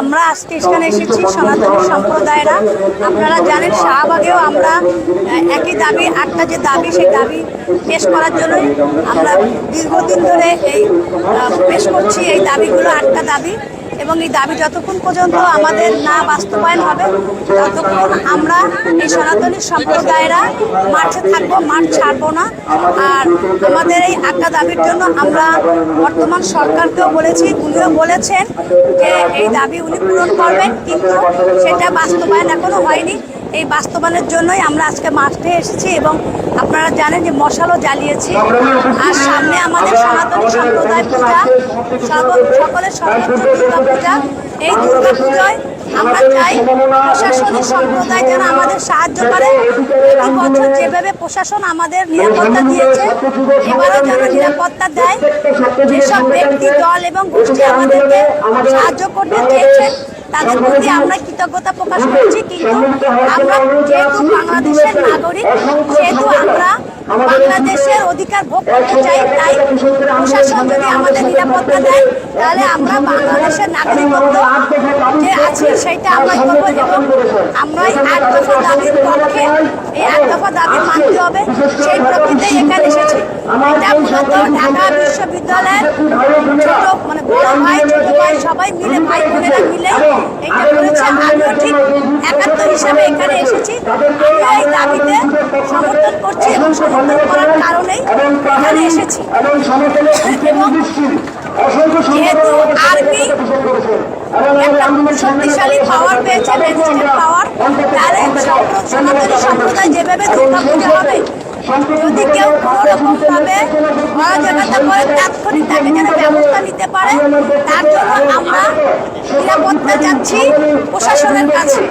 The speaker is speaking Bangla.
আমরা আজকে এখানে এসেছি সনাতন সম্প্রদায়েরা। আপনারা জানেন শাহবাগেও আমরা একই দাবি আটটা যে দাবি সেই দাবি পেশ করার জন্য আমরা দীর্ঘদিন ধরে এই পেশ করছি। এই দাবিগুলো আটটা দাবি। এবং এই দাবি যতক্ষণ পর্যন্ত আমাদের না বাস্তবায়ন হবে, ততক্ষণ আমরা এই সনাতনী সম্প্রদায়েরা মাঠে থাকব, মাঠ ছাড়বো না। আর আমাদের এই আজ্ঞা দাবির জন্য আমরা বর্তমান সরকারকেও বলেছি, উনিও বলেছেন যে এই দাবি উনি পূরণ করবেন, কিন্তু সেটা বাস্তবায়ন এখনও হয়নি। এই বাস্তবায়নের জন্যই আমরা আজকে মাঠে এসেছি এবং আপনারা জানেন যে মশালও জ্বালিয়েছি। আর সামনে আমাদের সনাতনী সম্প্রদায় পূজা। সকলের সর্বোচ্চ দুর্গা পূজা এই দুর্গা পূজায় আমরা চাই প্রশাসনিক সম্প্রদায় যেন আমাদের সাহায্য করে। প্রতি বছর যেভাবে প্রশাসন আমাদের নিরাপত্তা দিয়েছে এবারও যেন নিরাপত্তা দেয় যেসব ব্যক্তি দল এবং গোষ্ঠী আমাদেরকে সাহায্য করতে চেয়েছেন তাদের প্রতি আমরা কৃতজ্ঞতা প্রকাশ করছি কিন্তু আমরা যেহেতু বাংলাদেশের নাগরিক সেহেতু আমরা বাংলাদেশের অধিকার ভোগ করতে চাই তাই প্রশাসন যদি আমাদের নিরাপত্তা দেয় তাহলে আমরা বাংলাদেশের নাগরিকত্ব যে আছে সেইটা আমরা করব এবং আমরা এই আট দফা দাবির পক্ষে এই আট দফা দাবি মানতে হবে। সেই প্রকৃতিতে এখানে এসেছি। এটা মূলত ঢাকা বিশ্ববিদ্যালয়ের ছোট মানে বড় ভাই ছোট ভাই সবাই মিলে ভাই বোনেরা মিলে এটা করেছে। আমিও ঠিক একাত্তর হিসাবে এখানে এসেছি। আমি এই দাবিতে সমর্থন করছি এবং সমর্থন করার কারণেই এখানে এসেছি। এবং যেহেতু আর্মি একটা শক্তিশালী পাওয়ার পেয়েছে ম্যাজিস্ট্রেট পাওয়ার তাহলে সনাতনী সম্প্রদায় যেভাবে দুর্গা পূজা হবে যদি কেউ কোনো রকম ভাবে অরাজকতা করে তাৎক্ষণিক তাকে যেন ব্যবস্থা নিতে পারে। তার জন্য আমরা নিরাপত্তা যাচ্ছি প্রশাসনের কাছে।